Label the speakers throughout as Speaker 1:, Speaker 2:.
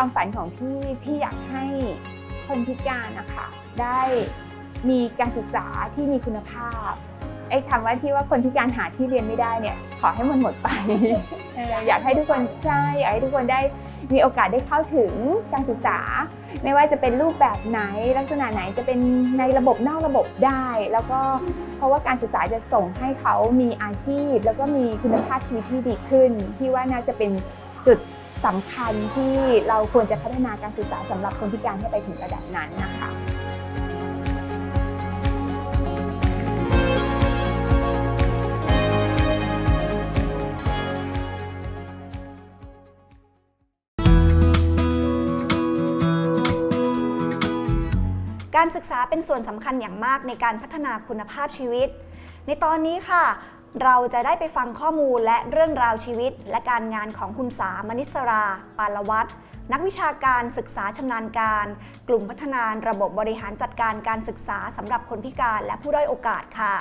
Speaker 1: ความฝันของพี่พี่อยากให้คนพิการนะคะได้มีการศึกษาที่มีคุณภาพไอ้คำว่าที่ว่าคนพิการหาที่เรียนไม่ได้เนี่ย ขอให้มันหมดไปเอออยากให้ทุกคนใช่อยากให้ทุกคนได้มีโอกาสได้เข้าถึงการศึกษา ไม่ว่าจะเป็นรูปแบบไหนลักษณะไหนจะเป็นในระบบนอกระบบได้ แล้วก็เพราะว่าการศึกษาจะส่งให้เขามีอาชีพ แล้วก็มีคุณภาพชีวิตที่ดีขึ้นพี่ว่าน่าจะเป็นจุด สำคัญที่เราควรจะพัฒนาการศึกษาสำหรับคนพิการให้ไปถึงระดับนั้นนะคะ
Speaker 2: การศึกษาเป็นส่วนสำคัญอย่างมากในการพัฒนาคุณภาพชีวิต ในตอนนี้ค่ะ เราจะได้ไปฟังข้อมูลและเรื่องราวชีวิต และการงานของคุณสามนิสรา ปาลวัตรนักวิชาการศึกษาชำนาญการ กลุ่มพัฒนาระบบบริหารจัดการการศึกษาสำหรับคนพิการและผู้ด้อยโอกาสค่ะ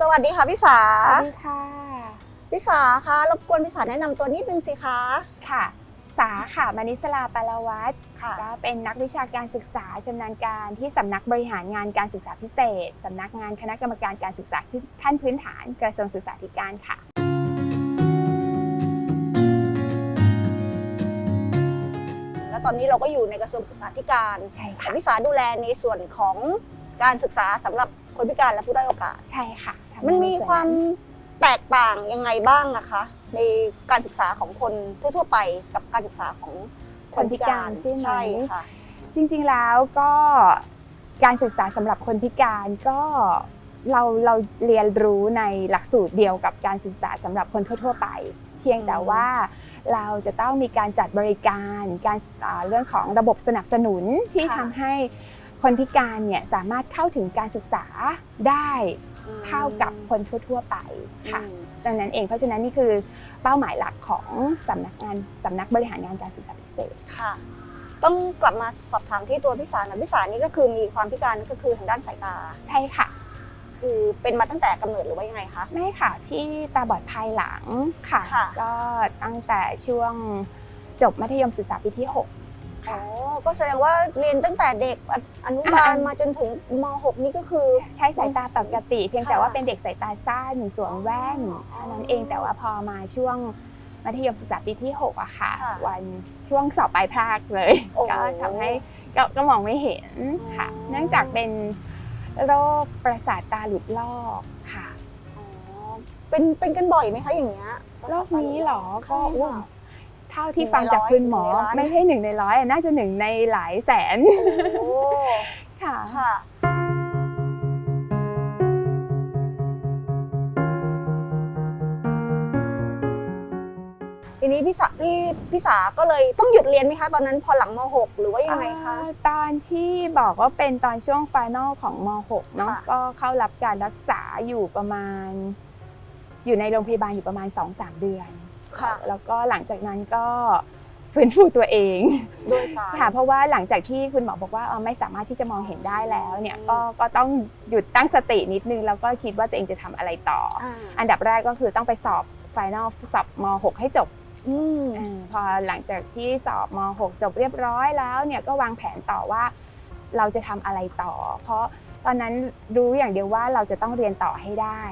Speaker 2: สวัสดีค่ะพี่สา
Speaker 1: สวัสดีค่ะ
Speaker 2: พี่สาคะรบกวนพี่สาแนะนำตัวนิดนึงสิคะ
Speaker 1: ค่ะ สาค่ะมานิสลาปาลวัต
Speaker 2: ค่ะ
Speaker 1: ก็เป็นนักวิชาการศึกษาชำนาญการที่สำนักบริหารงานการศึกษาพิเศษสำนักงานคณะกรรมการการศึกษาขั้นพื้นฐานกระทรวงศึกษาธิการค่ะ
Speaker 2: แล้วตอนนี้เราก็อยู่ในกระทรวงศึกษาธิการ
Speaker 1: ใช่
Speaker 2: แต่
Speaker 1: ค่ะ
Speaker 2: พี่สาดูแลในส่วนของการศึกษาสำหรับคนพิการและผู้ด้อยโอกาส
Speaker 1: ใช่ค่ะทำ
Speaker 2: มันมี
Speaker 1: ใส่
Speaker 2: ความแตกต่างยังไงบ้างนะคะ ในการศึกษาของคนทั่วๆไปกับการศึกษาของคนพิการ
Speaker 1: ใช่ไหม
Speaker 2: ใช่ค่ะ
Speaker 1: จริงๆแล้วก็การศึกษาสำหรับคนพิการก็เราเราเรียนรู้ในหลักสูตรเดียวกับการศึกษาสำหรับคนทั่ว ๆ ไป เพียงแต่ว่าเราจะต้องมีการจัดบริการการอ่าเรื่องของระบบสนับสนุนที่
Speaker 2: ค่ะ
Speaker 1: ทำให้ คนพิการเนี่ยสามารถเข้าถึงการศึกษาได้เท่ากับคนทั่ว ๆ ไปค่ะ
Speaker 2: อืม
Speaker 1: ดังนั้นเองเพราะฉะนั้นนี่คือเป้าหมายหลักของสำนักงานสำนักบริหารงานการศึกษาพิเศษ
Speaker 2: ค่ะ ต้องกลับมาสอบถามที่ตัวพี่สาหนะพี่สานี่ก็คือมีความพิการก็คือทางด้านสายตา
Speaker 1: ใช่ค่ะ
Speaker 2: คือเป็นมาตั้งแต่กำเนิดหรือว่ายังไงคะ
Speaker 1: ไม่ค่ะที่ตาบอดภายหลังค่ะ
Speaker 2: ค่ะ
Speaker 1: ก็ตั้งแต่ช่วงจบมัธยมศึกษาปีที่ 6
Speaker 2: อ๋อก็แสดงว่าเรียนตั้งแต่เด็กออนุบาล
Speaker 1: อ่า
Speaker 2: มาจนถึงม .6 นี่ก็คือ
Speaker 1: ใช้สายตาปกติ เพียงแต่
Speaker 2: ค่ะ
Speaker 1: ว่าเป็นเด็กสายตาสั้นสวมแว่น
Speaker 2: อ๋อ
Speaker 1: เท่านั้นเองแต่ว่าพอมาช่วงมัธยมศึกษาปีที่6อะค่ะ
Speaker 2: ค่ะ
Speaker 1: วันช่วงสอบปลายภาคเลย
Speaker 2: โอ้โห
Speaker 1: ก็ทำให้ก็ก็มองไม่เห็นค่ะ
Speaker 2: อ๋อ
Speaker 1: เนื่องจากเป็นโรคประสาทตาหลุดลอกค่ะ
Speaker 2: อ๋อเป็นเป็นกันบ่อยไหมคะอย่างเงี้ย
Speaker 1: โรคนี้เหรอก็
Speaker 2: ใช่
Speaker 1: อุ้ย
Speaker 2: ค่ะ
Speaker 1: เท่าที่ฟังจากคุณหมอ
Speaker 2: หนึ่งในร้อย
Speaker 1: ไม่ใช่หนึ่งในร้อยอะน่าจะหนึ่งในหลายแสน
Speaker 2: โอ้
Speaker 1: ค่ะ
Speaker 2: ค่ะทีนี้พี่สาพี่พี่สาก็เลยต้องหยุดเรียนไหมคะ ตอนนั้นพอหลังม .6 หรือว่ายังไงคะ
Speaker 1: เอ่อตอนที่บอกว่าเป็นตอนช่วงไฟนอลของม .6 เนาะ
Speaker 2: ค่ะ
Speaker 1: ก็เข้ารับการรักษาอยู่ประมาณ อยู่ในโรงพยาบาลอยู่ประมาณ 2-3 เดือน
Speaker 2: ค่ะ
Speaker 1: แล้วก็หลังจากนั้นก็ฟื้นฟูตัวเอง
Speaker 2: ด้วยการ
Speaker 1: ค่ะเพราะว่าหลังจากที่คุณหมอบอกว่าเออไม่สามารถที่จะมองเห็นได้แล้วเนี่ย
Speaker 2: อืม
Speaker 1: ก็ก็ต้องหยุดตั้งสตินิดนึงแล้วก็คิดว่าตัวเองจะทำอะไรต่ออ
Speaker 2: อ่า
Speaker 1: อันดับแรกก็คือต้องไปสอบไฟนอลสอบม .6 ให้จบ
Speaker 2: อืม
Speaker 1: อมพอหลังจากที่สอบม .6 จบเรียบร้อยแล้วเนี่ยก็วางแผนต่อว่าเราจะทำอะไรต่อ เพราะตอนนั้นรู้อย่างเดียวว่าเราจะต้องเรียนต่อให้ได้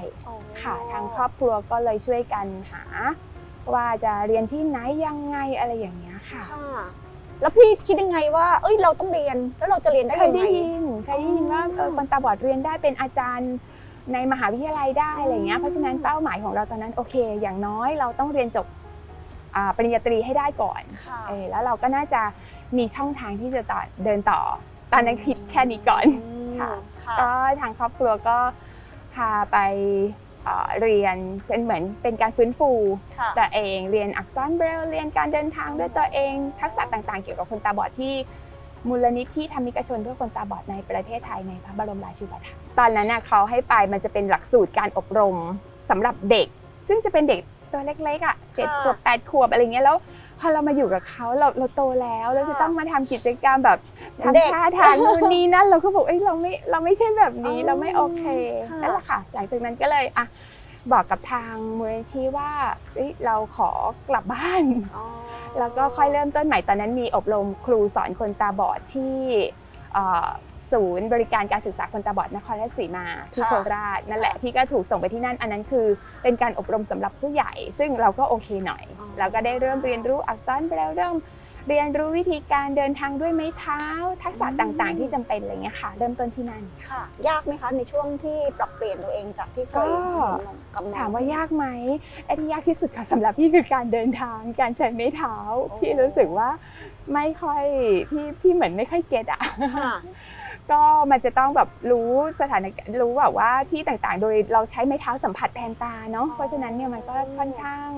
Speaker 1: ค่ะทางครอบครัวก็เลยช่วยกันหา ว่าจะเรียนที่ไหนยังไงอะไรอย่างเงี้ยค่ะ
Speaker 2: ค่ะแล้วพี่คิดยังไงว่า เอ้ยเราต้องเรียนแล้วเราจะเรียนได้
Speaker 1: เคย
Speaker 2: ยังไง
Speaker 1: ได้ยินเคยได้ยินว่าเออคนตาบอดเรียนได้เป็นอาจารย์ในมหาวิทยาลัยได้อะไรเงี้ย เพราะฉะนั้นเป้าหมายของเราตอนนั้นโอเค อย่างน้อยเราต้องเรียนจบอ่าปริญญาตรีให้ได้ก่อน
Speaker 2: ค่ะ
Speaker 1: เออแล้วเราก็น่าจะมีช่องทางที่จะต่อเดินต่อ ตอนนั้นคิดแค่นี้ก่อนค่ะ
Speaker 2: ค่ะ
Speaker 1: ก็ทางครอบครัวก็พาไป เอ่อเรียนเป็นเหมือนเป็นการฟื้นฟู
Speaker 2: ค่ะ
Speaker 1: ตัวเองเรียนอักษรเบรลเรียนการเดินทางด้วยตัวเอง ทักษะต่างๆ เกี่ยวกับคนตาบอดที่มูลนิธิธรรมิกชนเพื่อคนตาบอดในประเทศไทยในพระบรมราชูปถัมภ์ตอนนั้นน่ะเขาให้ไปมันจะเป็นหลักสูตรการอบรมสำหรับเด็ก ซึ่งจะเป็นเด็กตัวเล็กๆอะเจ็ด
Speaker 2: ค่ะ
Speaker 1: ขวบแปดขวบอะไรเงี้ยแล้ว พอเรามาอยู่กับเขาเราเราโตแล้วเราจะต้องมาทำกิจกรรมแบบ
Speaker 2: เด็ก
Speaker 1: ทำท่าทางนู่นนี่นั่นเราก็บอกเอ้ยเราไม่เราไม่ใช่แบบนี้
Speaker 2: อ๋อ
Speaker 1: เราไม่โอเค
Speaker 2: ค่ะ
Speaker 1: นั่นแหละค่ะ หลังจากนั้นก็เลยอะบอกกับทางมูลนิธิว่าเอ้ยเราขอกลับบ้าน
Speaker 2: อ๋อ
Speaker 1: แล้วก็ค่อยเริ่มต้นใหม่ตอนนั้นมีอบรมครูสอนคนตาบอดที่เอ่อ ศูนย์บริการการศึกษาคนตาบอดนครราชสีมาที่โคราชนั่นแหละพี่ก็ถูกส่งไปที่นั่นอันนั้นคือ เป็นการอบรมสำหรับผู้ใหญ่ ซึ่งเราก็โอเคหน่อย เราก็ได้เริ่มเรียนรู้อักษรไปแล้วเริ่มเรียนรู้วิธีการเดินทางด้วยไม้เท้า ทักษะต่างๆ ที่จำเป็นอะไรเงี้ยค่ะ เริ่มต้นที่นั่น
Speaker 2: ค่ะ ยากไหมคะในช่วงที่ปรับเปลี่ยนตัวเองจากที่เคย
Speaker 1: ก็
Speaker 2: เห็นกับน้อง
Speaker 1: ถามว่ายากไหมไอ้ที่ยากที่สุดค่ะสำหรับพี่คือการเดินทางการใช้ไม้เท้า พี่รู้สึกว่าไม่ค่อยพี่พี่เหมือนไม่ค่อยเก็ตอะ
Speaker 2: ค่ะ
Speaker 1: ก็มันจะต้องแบบรู้สถานการณ์รู้แบบว่าที่ต่างๆ โดยเราใช้ไม้เท้าสัมผัสแทนตาเนาะ
Speaker 2: อ๋อ
Speaker 1: เพราะฉะนั้นเนี่ยมันก็ค่อนข้าง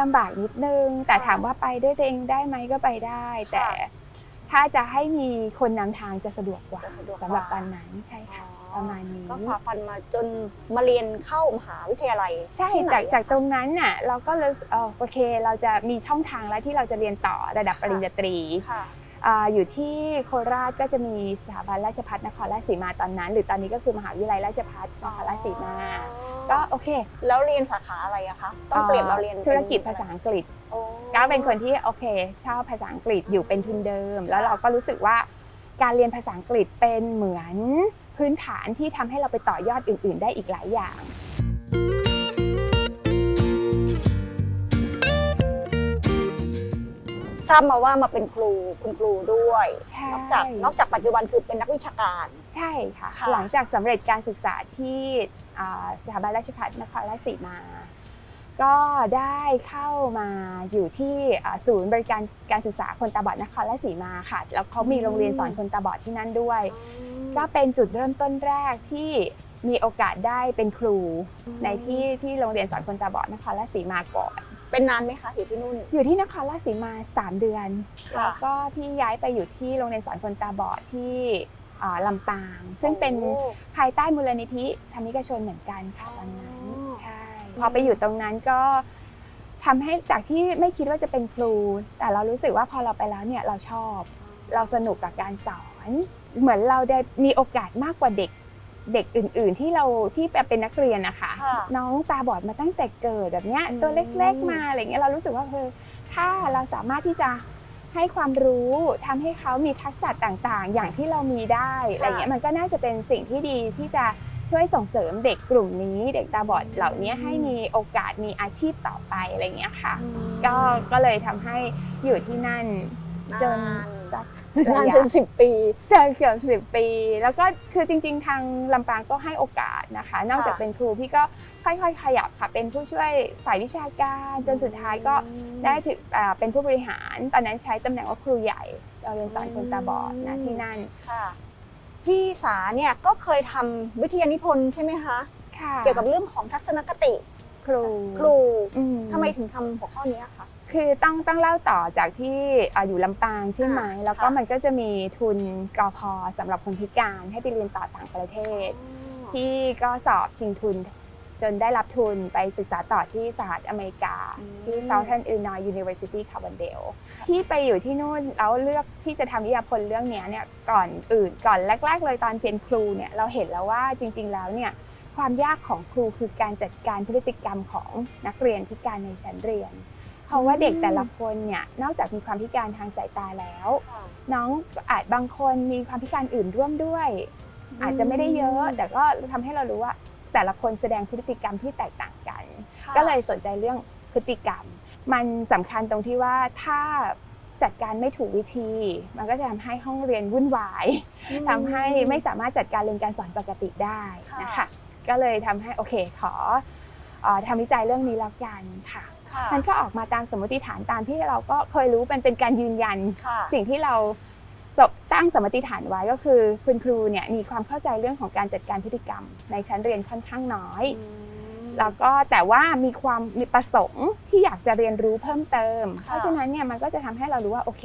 Speaker 1: ลำบากนิดนึง แต่ถามว่าไปด้วยตัวเองได้ไหมก็ไปได้ แต่ถ้าจะให้มีคนนำทางจะสะดวกกว่า
Speaker 2: จะสะดวกกว่า
Speaker 1: สำหรับตอนนั้นใช่ค่ะประมาณนี้
Speaker 2: ก็ฝ่าฟันมาจนมาเรียนเข้ามหาวิทยาลัย
Speaker 1: ใช่
Speaker 2: ที่ไหน
Speaker 1: จากจาก
Speaker 2: อะ
Speaker 1: ตรงนั้นน่ะเราก็เลยเออโอเคเราจะมีช่องทางแล้วที่เราจะเรียนต่อระดับปริญญาตรี
Speaker 2: ค่ะ
Speaker 1: อ่าอยู่ที่โคราชก็จะมีสถาบันราชภัฏนครราชสีมาตอนนั้น หรือตอนนี้ก็คือมหาวิทยาลัยราชภัฏนครราชสีมา ก็โอเค
Speaker 2: แล้วเรียนสาขาอะไรอะคะต้องเปลี่ยนเราเรียน
Speaker 1: ธุรกิจภาษาอังกฤษ
Speaker 2: โอ้
Speaker 1: ก็เป็นคนที่โอเคชอบภาษาอังกฤษอยู่เป็นทุนเดิม แล้วเราก็รู้สึกว่าการเรียนภาษาอังกฤษเป็นเหมือนพื้นฐานที่ทำให้เราไปต่อยอดอื่น ๆ ได้อีกหลายอย่าง
Speaker 2: ทราบมาว่ามาเป็นครูคุณครูด้วย
Speaker 1: ใช่
Speaker 2: นอกจากนอกจากปัจจุบันคือเป็นนักวิชาการ
Speaker 1: ใช่ค่ะ
Speaker 2: ค่ะ
Speaker 1: หลังจากสำเร็จการศึกษาที่อ่าสถาบันราชภัฏนครราชสีมา ก็ได้เข้ามาอยู่ที่อ่าศูนย์บริการการศึกษาคนตาบอดนครราชสีมาค่ะ แล้วเขามีโรงเรียนสอนคนตาบอดที่นั่นด้วย ก็เป็นจุดเริ่มต้นแรกที่มีโอกาสได้เป็นครูในที่ที่โรงเรียนสอนคนตาบอดนครราชสีมาก่อน
Speaker 2: เป็นนานไหมคะอยู่ที่นู่น
Speaker 1: อยู่ที่นครราชสีมา 3 เดือน
Speaker 2: ค่ะ
Speaker 1: แล้วก็พี่ย้ายไปอยู่ที่โรงเรียนสอนคนตาบอดที่อ่าลำปาง ซึ่งเป็น
Speaker 2: โอ้
Speaker 1: ภายใต้มูลนิธิธรรมิกชนเหมือนกันค่ะตอนนั้น
Speaker 2: อ๋อ
Speaker 1: ใช่พอไปอยู่ตรงนั้นก็ทำให้จากที่ไม่คิดว่าจะเป็นครู แต่เรารู้สึกว่าพอเราไปแล้วเนี่ยเราชอบ เราสนุกกับการสอน เหมือนเราได้มีโอกาสมากกว่าเด็กเด็กอื่น ๆ ที่เราที่เป็นนักเรียนนะคะ
Speaker 2: ค่ะ
Speaker 1: น้องตาบอดมาตั้งแต่เกิดแบบเนี้ย
Speaker 2: อืม
Speaker 1: ตัวเล็กๆมาอะไรเงี้ยเรารู้สึกว่าเออถ้าเราสามารถที่จะให้ความรู้ทำให้เขามีทักษะต่างๆ อย่างที่เรามีได้อะไรเงี้ยมันก็น่าจะเป็นสิ่งที่ดีที่จะช่วยส่งเสริมเด็กกลุ่มนี้ เด็กตาบอดเหล่านี้ให้มีโอกาสมีอาชีพต่อไปอะไรเงี้ยค่ะ ก็ก็เลยทำให้อยู่ที่นั่นจน
Speaker 2: นาน
Speaker 1: สัก
Speaker 2: นาน
Speaker 1: ระยะ
Speaker 2: จนสิบปี
Speaker 1: เกือบเกือบสิบปี แล้วก็คือจริง ๆ ทางลำปางก็ให้โอกาสนะคะ นอกจากเป็นครูพี่ก็ค่อยๆ ขยับค่ะ เป็นผู้ช่วยฝ่ายวิชาการจนสุดท้ายก็ได้ถึงอ่าเป็นผู้บริหาร ตอนนั้นใช้ตำแหน่งว่าครูใหญ่เราเรียนสอนคนตาบอดนะที่นั่น
Speaker 2: ค่ะพี่สาเนี่ยก็เคยทำวิทยานิพนธ์ใช่ไหมคะ
Speaker 1: ค่ะ
Speaker 2: เกี่ยวกับเรื่องของทัศนคติ
Speaker 1: ครู
Speaker 2: ครู
Speaker 1: อื
Speaker 2: ทำไมถึงทำหัวข้อนี้คะ
Speaker 1: คือต้องต้องเล่าต่อจากที่อ่าอยู่ลำปางใช่ไหม
Speaker 2: ค่ะ
Speaker 1: แล้วก็
Speaker 2: ค่ะ
Speaker 1: มันก็จะมีทุนกอพอสำหรับคนพิการให้ไปเรียนต่อต่างประเทศ ที่ก็สอบชิงทุนจนได้รับทุนไปศึกษาต่อที่สหรัฐอเมริกา
Speaker 2: อืม
Speaker 1: ที่ Southern Illinois University Carbondale ที่ไปอยู่ที่นู่นแล้วเลือกที่จะทำวิทยาพลเรื่องเนี้ยเนี่ยก่อนอื่นก่อนแรก ๆ เลยตอนเป็นครูเนี่ยเราเห็นแล้วว่าจริง ๆ แล้วเนี่ยความยากของครูคือการจัดการพฤติกรรมของนักเรียนพิการในชั้นเรียน เพราะว่าเด็กแต่ละคนเนี่ยนอกจากมีความพิการทางสายตาแล้ว น้องอาจบางคนมีความพิการอื่นร่วมด้วย อาจจะไม่ได้เยอะ แต่ก็ทำให้เรารู้ว่าแต่ละคนแสดงพฤติกรรมที่แตกต่างกัน
Speaker 2: ค่ะ
Speaker 1: ก็เลยสนใจเรื่องพฤติกรรม มันสำคัญตรงที่ว่าถ้าจัดการไม่ถูกวิธี มันก็จะทำให้ห้องเรียนวุ่นวาย
Speaker 2: อืม
Speaker 1: ทำให้ไม่สามารถจัดการเรียนการสอนปกติได้นะคะ
Speaker 2: ค่ะ
Speaker 1: ก็เลยทำให้โอเคขอเอ่อทำวิจัยเรื่องนี้แล้วกันค่ะ
Speaker 2: ค่ะ
Speaker 1: มันก็ออกมาตามสมมติฐานตามที่เราก็เคยรู้เป็นเป็นการยืนยัน
Speaker 2: ค่ะ
Speaker 1: สิ่งที่เราจบตั้งสมมติฐานไว้ก็คือคุณครูเนี่ยมีความเข้าใจเรื่องของการจัดการพฤติกรรม ในชั้นเรียนค่อนข้างน้อย แล้วก็แต่ว่ามีความมีประสงค์ที่อยากจะเรียนรู้เพิ่มเติม
Speaker 2: ค่ะ
Speaker 1: เพราะฉะนั้นเนี่ยมันก็จะทำให้เรารู้ว่าโอเค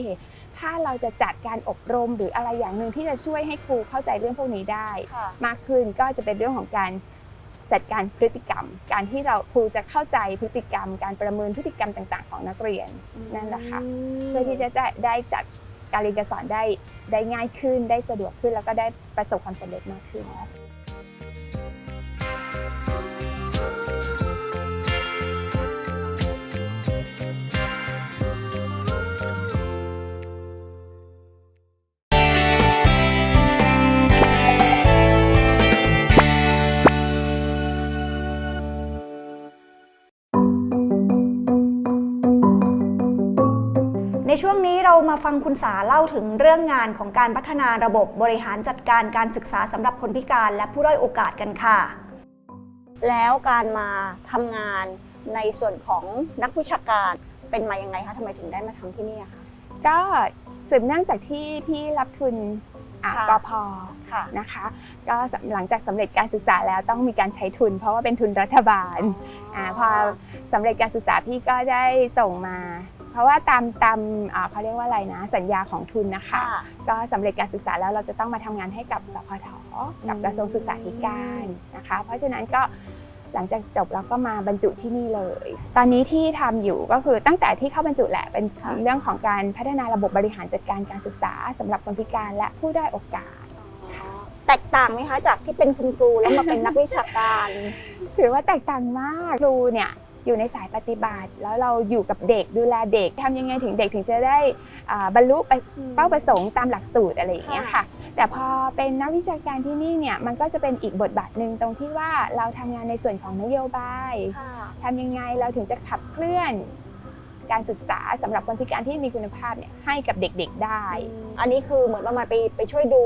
Speaker 1: ถ้าเราจะจัดการอบรมหรืออะไรอย่างหนึ่งที่จะช่วยให้ครูเข้าใจเรื่องพวกนี้ได้
Speaker 2: ค่ะ
Speaker 1: มากขึ้นก็จะเป็นเรื่องของการ จัดการพฤติกรรม การที่เราครูจะเข้าใจพฤติกรรม การประเมินพฤติกรรมต่างๆ ของนักเรียนนั่นแหละค่ะเพื่อที่จะได้ได้จัดการเรียนการสอนได้ได้ง่ายขึ้น ได้สะดวกขึ้นแล้วก็ได้ประสบความสำเร็จมากขึ้น
Speaker 2: ช่วงนี้เรามาฟังคุณสาเล่าถึงเรื่องงานของการพัฒนาระบบบริหารจัดการการศึกษาสำหรับคนพิการและผู้ด้อยโอกาสกันค่ะ แล้วการมาทำงานในส่วนของนักวิชาการเป็นมายังไงคะทำไมถึงได้มาทำที่นี่อะคะ
Speaker 1: ก็สืบเนื่องจากที่พี่รับทุนอะ
Speaker 2: ค่ะ
Speaker 1: กพ
Speaker 2: ค่ะ
Speaker 1: นะคะก็สำหลังจากสำเร็จการศึกษาแล้วต้องมีการใช้ทุน เพราะว่าเป็นทุนรัฐบาลอ่าพอสำเร็จการศึกษาพี่ก็ได้ส่งมา เพราะว่าตามตามอ่าเขาเรียกว่าอะไรนะ สัญญาของทุนนะคะ
Speaker 2: ค่ะ
Speaker 1: ก็สำเร็จการศึกษาแล้วเราจะต้องมาทำงานให้กับสพทกับ
Speaker 2: อืม
Speaker 1: กระทรวงศึกษาธิการนะคะ เพราะฉะนั้นก็หลังจากจบเราก็มาบรรจุที่นี่เลย ตอนนี้ที่ทำอยู่ก็คือตั้งแต่ที่เข้าบรรจุแหละเป็น
Speaker 2: ค่ะ
Speaker 1: เรื่องของการพัฒนาระบบบริหารจัดการการศึกษาสำหรับคนพิการและผู้ด้อยโอกาส
Speaker 2: แตกต่างไหมคะจากที่เป็นคุณครูแล้วมาเป็นนักวิชาการ
Speaker 1: ถือว่าแตกต่างมากครูเนี่ย อยู่ในสายปฏิบัติ แล้วเราอยู่กับเด็กดูแลเด็กทำยังไงถึงเด็กถึงจะได้อ่าบรรลุไปเป้าประสงค์ตามหลักสูตรอะไรอย่างเงี้ยค่ะแต่พอเป็นนักวิชาการที่นี่เนี่ยมันก็จะเป็นอีกบทบาทหนึ่งตรงที่ว่าเราทำงานในส่วนของนโยบาย
Speaker 2: ค่ะ
Speaker 1: ทำยังไงเราถึงจะขับเคลื่อนการศึกษาสำหรับคนพิการที่มีคุณภาพเนี่ยให้กับเด็กๆได้
Speaker 2: อันนี้คือเหมือนประมาณไปไปช่วยดู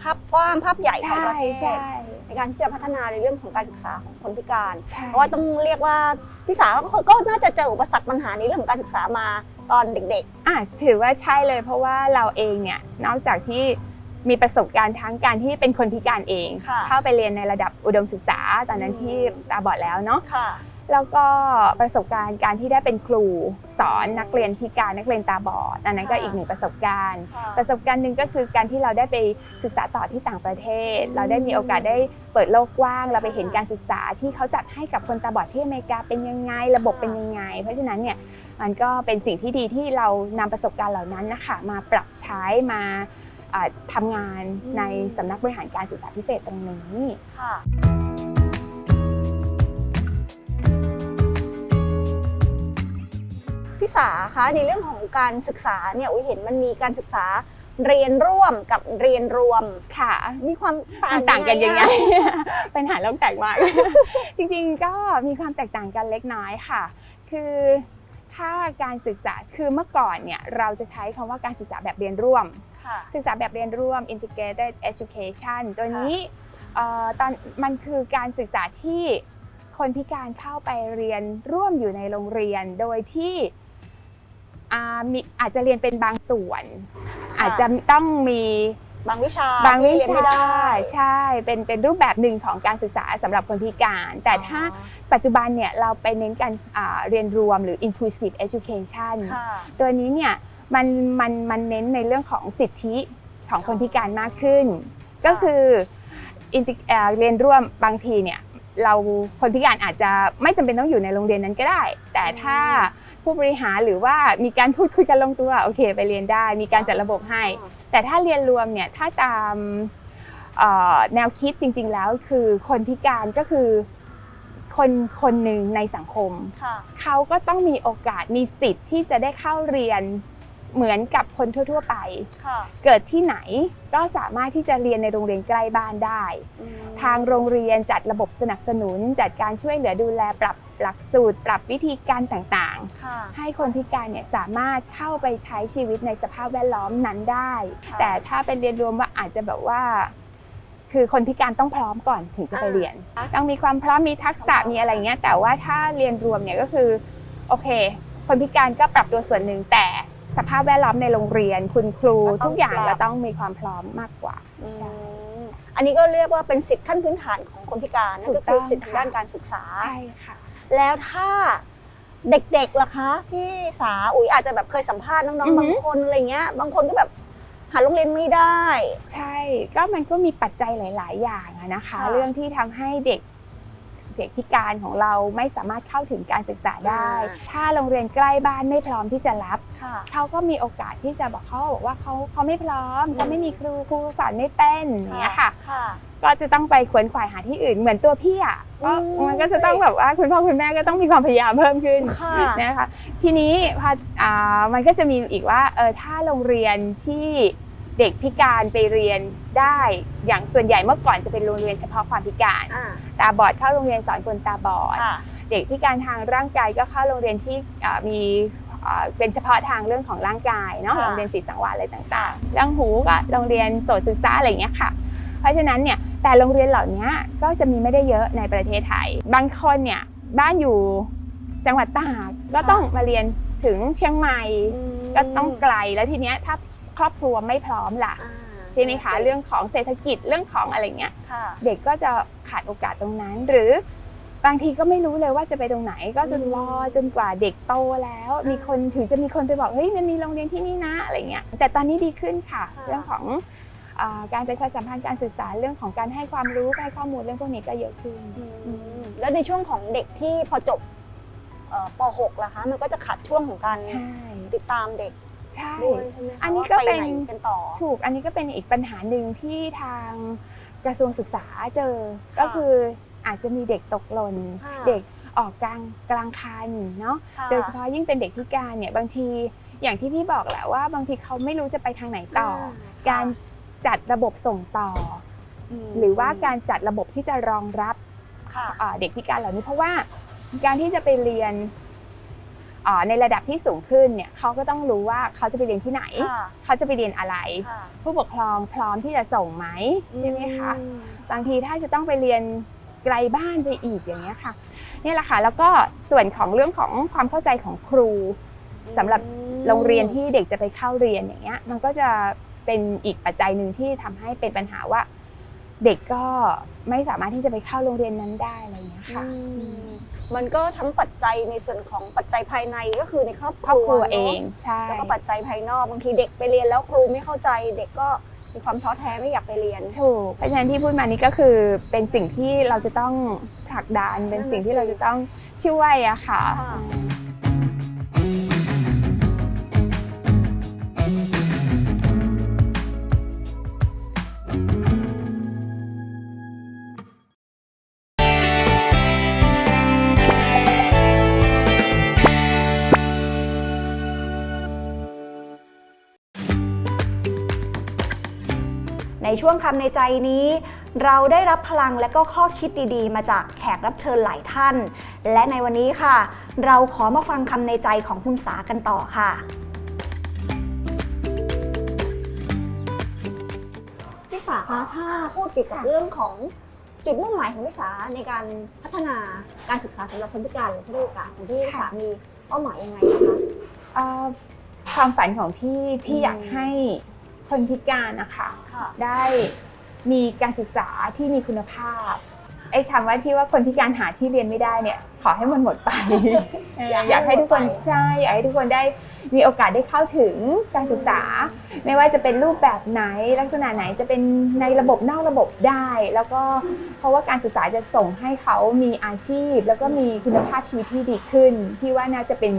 Speaker 2: ภาพกว้างภาพใหญ่ของ
Speaker 1: ใช่
Speaker 2: ประเทศ
Speaker 1: ใช่
Speaker 2: ในการที่จะพัฒนาในเรื่องของการศึกษาของคนพิการ
Speaker 1: ใช่
Speaker 2: เพราะว่าต้องเรียกว่าพี่สาวก็ก็น่าจะเจออุปสรรคปัญหาในเรื่องของการศึกษามาตอนเด็ก
Speaker 1: อะถือว่าใช่เลยเพราะว่าเราเองเนี่ยนอกจากที่มีประสบการณ์ทั้งการที่เป็นคนพิการเอง
Speaker 2: ค่ะ
Speaker 1: เข้าไปเรียนในระดับอุดมศึกษาตอนนั้น
Speaker 2: อืม
Speaker 1: ที่ตาบอดแล้วเนาะ
Speaker 2: ๆ ค่ะ
Speaker 1: แล้วก็ประสบการณ์การที่ได้เป็นครูสอนนักเรียนพิการนักเรียนตาบอดอันนั้นก็
Speaker 2: ค่ะ
Speaker 1: อีกหนึ่งประสบการณ์
Speaker 2: ค่ะ
Speaker 1: ประสบการณ์หนึ่งก็คือการที่เราได้ไปศึกษาต่อที่ต่างประเทศ
Speaker 2: อืม
Speaker 1: เราได้มีโอกาสได้เปิดโลกกว้าง เราไปเห็นการศึกษาที่เขาจัดให้กับคนตาบอดที่อเมริกาเป็นยังไง ระบบเป็นยังไง เพราะฉะนั้นเนี่ยมันก็เป็นสิ่งที่ดีที่เรานำประสบการณ์เหล่านั้นนะคะมาปรับใช้มาอ่าทำงานในสำนักบริหารการศึกษาพิเศษตรงนี้
Speaker 2: ค่ะ พี่สาคะในเรื่องของการศึกษาเนี่ยอุ้ยเห็นมันมีการศึกษาเรียนร่วมกับเรียนรวม
Speaker 1: ค่ะ
Speaker 2: มีความต่าง
Speaker 1: มันต่างกันยังไง
Speaker 2: อะ
Speaker 1: ปัญหาโลกแตกมาก จริงๆก็มีความแตกต่างกันเล็กน้อยค่ะ คือถ้าการศึกษาคือเมื่อก่อนเนี่ยเราจะใช้คำว่าการศึกษาแบบเรียนร่วม
Speaker 2: ค่ะ
Speaker 1: ศึกษาแบบเรียนร่วม integrated education ตัวนี้เอ่อตอนมันคือการศึกษาที่คนพิการเข้าไปเรียนร่วมอยู่ในโรงเรียน โดยที่ อ่ามีอาจจะเรียนเป็นบางส่วน
Speaker 2: ค่ะ
Speaker 1: อาจจะต้องมี
Speaker 2: บางวิชา
Speaker 1: บางวิ
Speaker 2: ที่เรียน
Speaker 1: ชา
Speaker 2: ไม่ได้
Speaker 1: ใช่เป็นเป็นรูปแบบหนึ่งของการศึกษาสำหรับคนพิการ แต่ถ้าปัจจุบันเนี่ยเราไปเน้นการอ่าเรียนรวมหรือ inclusive education
Speaker 2: ค่ะ
Speaker 1: ตัวนี้เนี่ยมันมันมันเน้นในเรื่องของสิทธิของคนพิการมากขึ้น ก็คือ integ- เอ่อเรียนร่วมบางทีเนี่ยเราคนพิการอาจจะไม่จำเป็นต้องอยู่ในโรงเรียนนั้นก็ได้ แต่ถ้า ผู้บริหารหรือว่ามีการพูดคุยกันลงตัวโอเค ไปเรียนได้ มีการจัดระบบให้ แต่ถ้าเรียนรวมเนี่ยถ้าตามเอ่อแนวคิดจริง ๆ แล้วคือคนพิการก็คือคนคนหนึ่งในสังคม
Speaker 2: ค่ะ
Speaker 1: เขาก็ต้องมีโอกาสมีสิทธิ์ที่จะได้เข้าเรียน เหมือนกับคนทั่ว ๆ ไป
Speaker 2: ค่ะ
Speaker 1: เกิดที่ไหนก็สามารถที่จะเรียนในโรงเรียนใกล้บ้านได้
Speaker 2: อืม
Speaker 1: ทางโรงเรียนจัดระบบสนับสนุน จัดการช่วยเหลือดูแลปรับหลักสูตร ปรับวิธีการต่าง
Speaker 2: ค่ะ
Speaker 1: ๆ ให้คนพิการเนี่ยสามารถเข้าไปใช้ชีวิตในสภาพแวดล้อมนั้นได้
Speaker 2: ค่ะ
Speaker 1: แต่ถ้าเป็นเรียนรวมว่าอาจจะแบบว่า คือคนพิการต้องพร้อมก่อนถึงจะไปเรียน ต้องมีความพร้อมมีทักษะมีอะไรเงี้ยแต่ว่าถ้าเรียนรวมเนี่ยก็คือโอเค คนพิการก็ปรับตัวส่วนหนึ่งแต่ สภาพแวดล้อมในโรงเรียน คุณครู
Speaker 2: ก็ต้อง
Speaker 1: ทุกอย่าง
Speaker 2: ปรับ
Speaker 1: เราต้องมีความพร้อมมากกว่า
Speaker 2: อื
Speaker 1: ใช่
Speaker 2: มอันนี้ก็เรียกว่าเป็นสิทธิขั้นพื้นฐานของคนพิการนั่น
Speaker 1: ถู
Speaker 2: ก็
Speaker 1: กต้
Speaker 2: คืออง สิทธิทาง
Speaker 1: ค่ะ
Speaker 2: ด้านการศึกษา
Speaker 1: ใช่ค่ะ
Speaker 2: แล้วถ้าเด็กๆล่ะคะพี่สาอุ๋ยอาจจะแบบเคยสัมภาษณ์น้อง
Speaker 1: อือ
Speaker 2: ๆ
Speaker 1: ฮึ
Speaker 2: บางคนอะไรเงี้ย บางคนก็แบบหาโรงเรียนไม่ได้
Speaker 1: ใช่ก็มันก็มีปัจจัยหลาย ๆ อย่างอะนะคะ
Speaker 2: ค่ะ
Speaker 1: เรื่องที่ทำให้เด็กเด็กพิการของเราไม่สามารถเข้าถึงการศึกษาได้ ถ้าโรงเรียนใกล้บ้านไม่พร้อมที่จะรับ
Speaker 2: ค่ะ
Speaker 1: เขาก็มีโอกาสที่จะบอกเขาบอกว่าเขาเขาไม่พร้อมเขาไม่มีครูครูสอนไม่เป็นอย่างเงี้ยค่ะ
Speaker 2: ค่ะ
Speaker 1: ก็จะต้องไปขวนขวายหาที่อื่นเหมือนตัวพี่อะก็
Speaker 2: อืม
Speaker 1: มันก็จะต้องแบบว่าคุณพ่อคุณแม่ก็ต้องมีความพยายามเพิ่มขึ้น
Speaker 2: ค่ะ
Speaker 1: นะคะทีนี้พออ่ามันก็จะมีอีกว่าเออถ้าโรงเรียนที่ เด็กพิการไปเรียนได้ อย่างส่วนใหญ่เมื่อก่อนจะเป็นโรงเรียนเฉพาะความพิการ
Speaker 2: อ่า
Speaker 1: ตาบอดเข้าโรงเรียนสอนคนตาบอด
Speaker 2: ค่ะ
Speaker 1: เด็กพิการทางร่างกายก็เข้าโรงเรียนที่อ่ามีเอ่อเป็นเฉพาะทางเรื่องของร่างกายเนาะ
Speaker 2: ค่ะ
Speaker 1: โรงเรียนศรีสังวาลอะไรต่างๆเรื่องหูก็โรงเรียนโสตศึกษาอะไรอย่างเงี้ยค่ะ เพราะฉะนั้นเนี่ยแต่โรงเรียนเหล่านี้ก็จะมีไม่ได้เยอะในประเทศไทย บางคนเนี่ยบ้านอยู่จังหวัดตากก็ต้องมาเรียนถึงเชียงใหม่ ก็ต้องไกลแล้วทีเนี้ยถ้า ครอบครัวไม่พร้อมล่ะ
Speaker 2: อ่า
Speaker 1: ใช่ไหมคะเรื่องของเศรษฐกิจเรื่องของอะไรเงี้ย
Speaker 2: ค่ะ
Speaker 1: เด็กก็จะขาดโอกาสตรงนั้น หรือบางทีก็ไม่รู้เลยว่าจะไปตรงไหน ก็จะรอจนกว่าเด็กโตแล้ว มีคนถึงจะมีคนไปบอกเฮ้ยมันมีโรงเรียนที่นี่นะอะไรเงี้ยแต่ตอนนี้ดีขึ้นค่ะ
Speaker 2: ค่ะ
Speaker 1: เรื่องของอ่าการประชาสัมพันธ์การสื่อสารเรื่องของการให้ความรู้ให้ข้อมูลเรื่องพวกนี้ก็เยอะขึ้น
Speaker 2: อืมแล้วในช่วงของเด็กที่พอจบเอ่อป .6 ล่ะคะมันก็จะขาดช่วงของการ
Speaker 1: ใช่
Speaker 2: ติดตามเด็ก
Speaker 1: ใช่
Speaker 2: ด้วยใช่ไหมคะ
Speaker 1: อันนี้
Speaker 2: ว่า
Speaker 1: ก็
Speaker 2: ไป
Speaker 1: เป็น
Speaker 2: ไหนกันต่อ
Speaker 1: ถูกอันนี้ก็เป็นอีกปัญหาหนึ่งที่ทางกระทรวงศึกษาเจอ
Speaker 2: ค่ะ
Speaker 1: ก็คืออาจจะมีเด็กตกหล่น
Speaker 2: ค่ะ
Speaker 1: เด็กออกกลางกลางคันเนาะ
Speaker 2: ค่ะ
Speaker 1: โดยเฉพาะยิ่งเป็นเด็กพิการเนี่ยบางทีอย่างที่พี่บอกแหละว่า บางทีเขาไม่รู้จะไปทางไหนต่ออ
Speaker 2: ค่ะ
Speaker 1: การจัดระบบส่งต่ออ
Speaker 2: ม
Speaker 1: หรือว่าการจัดระบบที่จะรองรับ
Speaker 2: ค่ะ
Speaker 1: อ่าเด็กพิการเหล่านี้เพราะว่าการที่จะไปเรียนอ่า ในระดับที่สูงขึ้นเนี่ยเขาก็ต้องรู้ว่าเขาจะไปเรียนที่ไหน
Speaker 2: ค่ะ
Speaker 1: เขาจะไปเรียนอะไร
Speaker 2: ค่ะ
Speaker 1: ผู้ปกครองพร้อมที่จะส่งไหมใช่ไหมคะ
Speaker 2: อืม
Speaker 1: บางทีถ้าจะต้องไปเรียนไกลบ้านไปอีกอย่างเงี้ยค่ะเนี่ยแหละค่ะแล้วก็ส่วนของเรื่องของความเข้าใจของครูสำหรับโรงเรียนที่เด็กจะไปเข้าเรียนอย่างเงี้ยมันก็จะเป็นอีกปัจจัยหนึ่งที่ทำให้เป็นปัญหาว่า เด็กก็ ไม่สามารถที่จะไปเข้าโรงเรียนนั้นได้อะไรอย่างเงี้ย
Speaker 2: อื
Speaker 1: ค่ะ
Speaker 2: มมันก็ทั้งปัจจัยในส่วนของปัจจัยภายในก็คือในครอบค
Speaker 1: ครอบ
Speaker 2: รัว
Speaker 1: ครัว
Speaker 2: นะ
Speaker 1: เองใช่
Speaker 2: แล้วก็ปัจจัยภายนอกบางทีเด็กไปเรียนแล้วครูไม่เข้าใจเด็กก็มีความท้อแท้ไม่อยากไปเรียน
Speaker 1: ถูกเพราะฉะนั้นที่พูดมานี้ก็คือเป็นสิ่งที่เราจะต้องผลักดันเป็นสิ่งที่เราจะต้องช่วยอะค่ะ
Speaker 2: ช่วงคำในใจนี้ เราได้รับพลังและก็ข้อคิดดีๆ มาจากแขกรับเชิญหลายท่าน และในวันนี้ค่ะ เราขอมาฟังคำในใจของคุณสากันต่อค่ะ พี่สาคะถ้าพูดเกี่ยวกับเรื่องของจุดมุ่งหมายของพี่สาในการพัฒนาการศึกษาสำหรับคนพิการหรือผู้ด้อยโอกาสของพี่สามีเป้าหมายยังไงนะคะ
Speaker 1: เอ่อความฝันของพี่พี่
Speaker 2: อืม
Speaker 1: อยากให้ คนพิการนะคะ
Speaker 2: ค่ะ
Speaker 1: ได้มีการศึกษาที่มีคุณภาพไอ้คำว่าที่ว่าคนพิการหาที่เรียนไม่ได้เนี่ย ขอให้มันหมดไปเอออยากให้ทุกคนใช่อยากให้ทุกคนได้มีโอกาสได้เข้าถึงการศึกษา ไม่ว่าจะเป็นรูปแบบไหนลักษณะไหนจะเป็นในระบบนอกระบบได้ แล้วก็เพราะว่าการศึกษาจะส่งให้เขามีอาชีพ แล้วก็มีคุณภาพชีวิตที่ดีขึ้นพี่ว่าน่าจะเป็น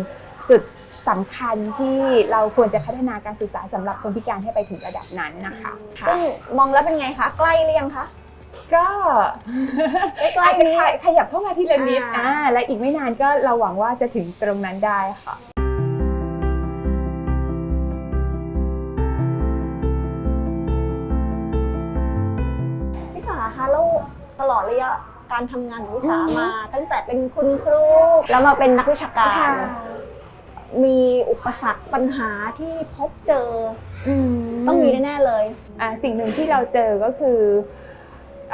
Speaker 1: จุดสำคัญที่เราควรจะพัฒนาการศึกษาสำหรับคนพิการให้ไปถึงระดับนั้นนะคะค่ะ
Speaker 2: ซึ่งมองแล้วเป็นไงคะใกล้หรือยังคะ
Speaker 1: ก็
Speaker 2: ใกล้
Speaker 1: อาจ
Speaker 2: ๆ
Speaker 1: จะ
Speaker 2: นี้
Speaker 1: ขยขยับเข้ามาทีละนิด
Speaker 2: อ่า
Speaker 1: อ่าและอีกไม่นานก็เราหวังว่าจะถึงตรงนั้นได้ค่ะ
Speaker 2: พี่สาคะแล้วตลอดระยะการทำงานของพี่สา
Speaker 1: อือฮึ
Speaker 2: มา ตั้งแต่เป็นคุณครูแล้วมาเป็นนักวิชาการ มีอุปสรรคปัญหาที่พบเจอต้องมีแน่ๆเลย
Speaker 1: อ่าสิ่งหนึ่งที่เราเจอก็คือ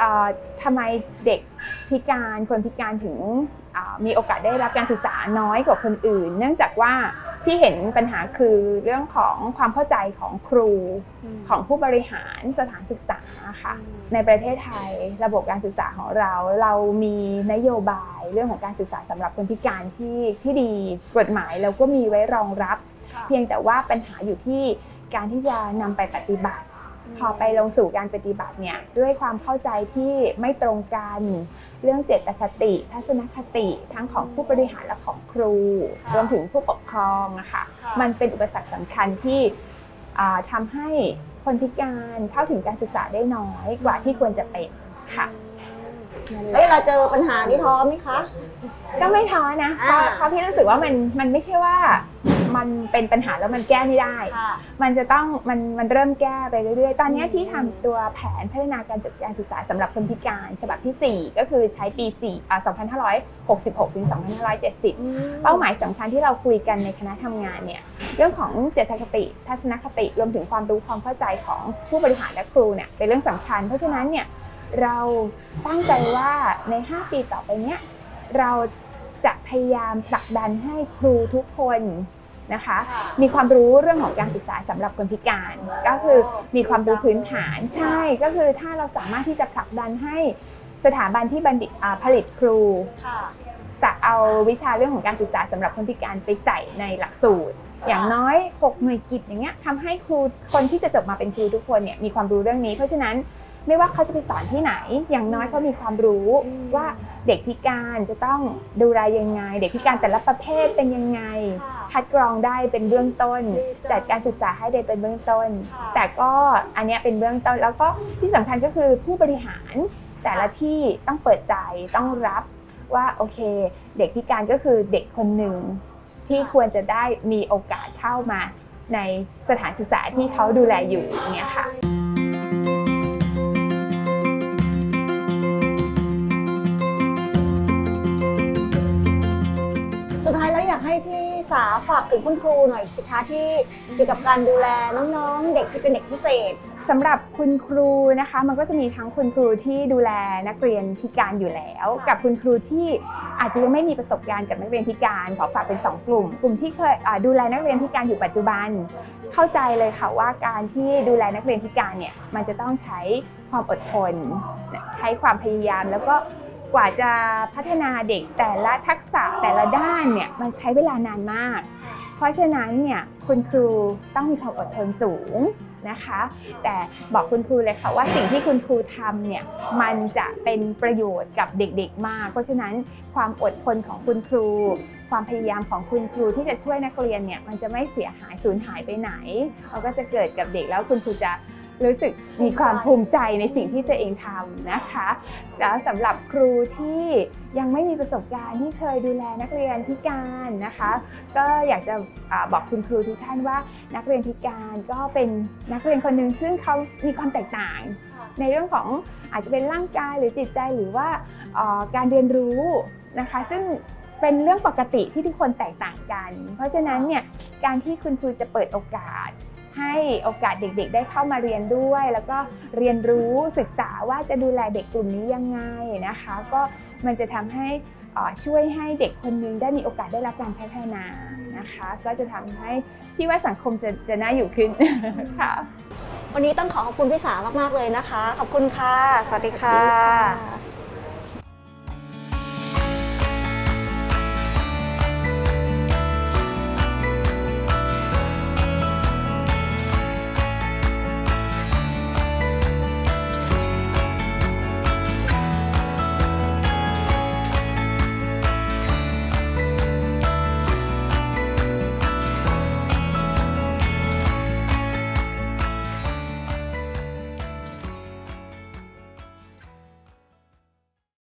Speaker 1: อ่าทำไมเด็กพิการคนพิการถึงอ่ามีโอกาสได้รับการศึกษาน้อยกว่าคนอื่น เนื่องจากว่า ที่เห็นปัญหาคือเรื่องของความเข้าใจของครูของผู้บริหารสถานศึกษาค่ะในประเทศไทยระบบการศึกษาของเรา เรามีนโยบายเรื่องของการศึกษาสำหรับคนพิการที่ที่ดีกฎหมายเราก็มีไว้รองรับ เพียงแต่ว่าปัญหาอยู่ที่การที่จะนำไปปฏิบัติ พอไปลงสู่การปฏิบัติเนี่ยด้วยความเข้าใจที่ไม่ตรงกัน เรื่องเจตคติ ทัศนคติทั้งของผู้บริหารและของครู
Speaker 2: ค่ะ
Speaker 1: รวมถึงผู้ปกครองนะคะมันเป็นอุปสรรคสำคัญที่อ่าทำาให้คนพิการเข้าถึงการศึกษาได้น้อยกว่าที่ควรจะเป็นค่ะนั่นแห
Speaker 2: เอ้ย
Speaker 1: ละ
Speaker 2: เราเจอปัญหานี้ท้อไหมคะ
Speaker 1: ก็ไม่ท้อนะเพราะ
Speaker 2: อ่า
Speaker 1: เพราะพี่รู้สึกว่ามันมันไม่ใช่ว่า มันเป็นปัญหาแล้วมันแก้ไม่ได้
Speaker 2: ค่ะ
Speaker 1: มันจะต้องมันมันเริ่มแก้ไปเรื่อยๆ ตอนเนี้ยที่ทำตัวแผนพัฒนาการจัดการศึกษาสำหรับคนพิการ ฉบับที่ 4 ก็คือใช้ปี4อ่า2566ถึง2570 เป้าหมายสำคัญที่เราคุยกันในคณะทำงานเนี่ยเรื่องของเจตคติทัศนคติรวมถึงความรู้ความเข้าใจของผู้บริหารและครูเนี่ยเป็นเรื่องสำคัญ เพราะฉะนั้นเนี่ยเราตั้งใจว่าใน 5 ปีต่อไปเนี้ยเราจะพยายามผลักดันให้ครูทุกคน นะคะ มีความรู้เรื่องของการศึกษาสำหรับคนพิการ ก็คือมีความรู้พื้นฐานใช่ก็คือถ้าเราสามารถที่จะผลักดันให้สถาบันที่บัณฑิตอ่าผลิตครู
Speaker 2: ค่ะ
Speaker 1: จะเอาวิชาเรื่องของการศึกษาสำหรับคนพิการไปใส่ในหลักสูตร อย่างน้อย6หน่วยกิจอย่างเงี้ยทำให้ครูคนที่จะจบมาเป็นครูทุกคนเนี่ยมีความรู้เรื่องนี้ เพราะฉะนั้น ไม่ว่าเขาจะไปสอนที่ไหน อย่างน้อยเขามีความรู้
Speaker 2: อืม
Speaker 1: ว่าเด็กพิการจะต้องดูแลยังไง เด็กพิการแต่ละประเภทเป็นยังไง
Speaker 2: ค่ะ
Speaker 1: คัดกรองได้เป็นเบื้องต้น
Speaker 2: ดีจัง
Speaker 1: จัดการศึกษาให้ได้เป็นเบื้องต้น
Speaker 2: ค่ะ
Speaker 1: แต่ก็อันเนี้ยเป็นเบื้องต้น แล้วก็ที่สำคัญก็คือผู้บริหารแต่ละที่ต้องเปิดใจต้องรับว่าโอเค เด็กพิการก็คือเด็กคนหนึ่งที่ควรจะได้มีโอกาสเข้ามาในสถานศึกษาที่เขาดูแลอยู่เนี่ยค่ะ
Speaker 2: ดท้ายแล้วอยากให้พี่สาฝากถึงคุณครูหน่อยสิคะที่เกี่ยวกับการดูแลน้องๆ เด็กที่เป็นเด็กพิเศษ
Speaker 1: สำหรับคุณครูนะคะ มันก็จะมีทั้งคุณครูที่ดูแลนักเรียนพิการอยู่แล้ว
Speaker 2: ค่ะ
Speaker 1: กับคุณครูที่อาจจะยังไม่มีประสบการณ์กับนักเรียนพิการขอฝากเป็น 2 กลุ่ม กลุ่มที่เคยอ่าดูแลนักเรียนพิการอยู่ปัจจุบัน เข้าใจเลยค่ะว่าการที่ดูแลนักเรียนพิการเนี่ยมันจะต้องใช้ความอดทน ใช้ความพยายามแล้วก็ กว่าจะพัฒนาเด็กแต่ละทักษะแต่ละด้านเนี่ยมันใช้เวลานานมาก เพราะฉะนั้นเนี่ยคุณครูต้องมีความอดทนสูงนะคะ แต่บอกคุณครูเลยค่ะว่าสิ่งที่คุณครูทำเนี่ยมันจะเป็นประโยชน์กับเด็กๆมาก เพราะฉะนั้นความอดทนของคุณครู ความพยายามของคุณครูที่จะช่วยนักเรียนเนี่ยมันจะไม่เสียหายสูญหายไปไหนเราก็จะเกิดกับเด็กแล้วคุณครูจะ รู้สึกมีความภูมิใจในสิ่งที่ตัวเองทำนะคะแล้วสำหรับครูที่ยังไม่มีประสบการณ์ที่เคยดูแลนักเรียนพิการนะคะ ก็อยากจะบอกคุณครูทุกท่านว่านักเรียนพิการก็เป็นนักเรียนคนหนึ่งซึ่งเขามีความแตกต่าง ในเรื่องของอาจจะเป็นร่างกายหรือจิตใจหรือว่าการเรียนรู้นะคะ ซึ่งเป็นเรื่องปกติที่ทุกคนแตกต่างกัน เพราะฉะนั้นเนี่ยการที่คุณครูจะเปิดโอกาส ให้โอกาสเด็กๆ ได้เข้ามาเรียนด้วย แล้วก็เรียนรู้ศึกษาว่าจะดูแลเด็กกลุ่มนี้ยังไงนะคะ ก็มันจะทำให้เอ่อช่วยให้เด็กคนหนึงได้มีโอกาสได้รับการพัฒนานะคะ ก็จะทำให้ที่ว่าสังคมจะจะน่าอยู่ขึ้นค่ะ
Speaker 2: วันนี้ต้องขอขอบคุณพี่สามากๆเลยนะคะ ขอบคุณค่ะ สวัสดีค่ะ
Speaker 1: ค่ะ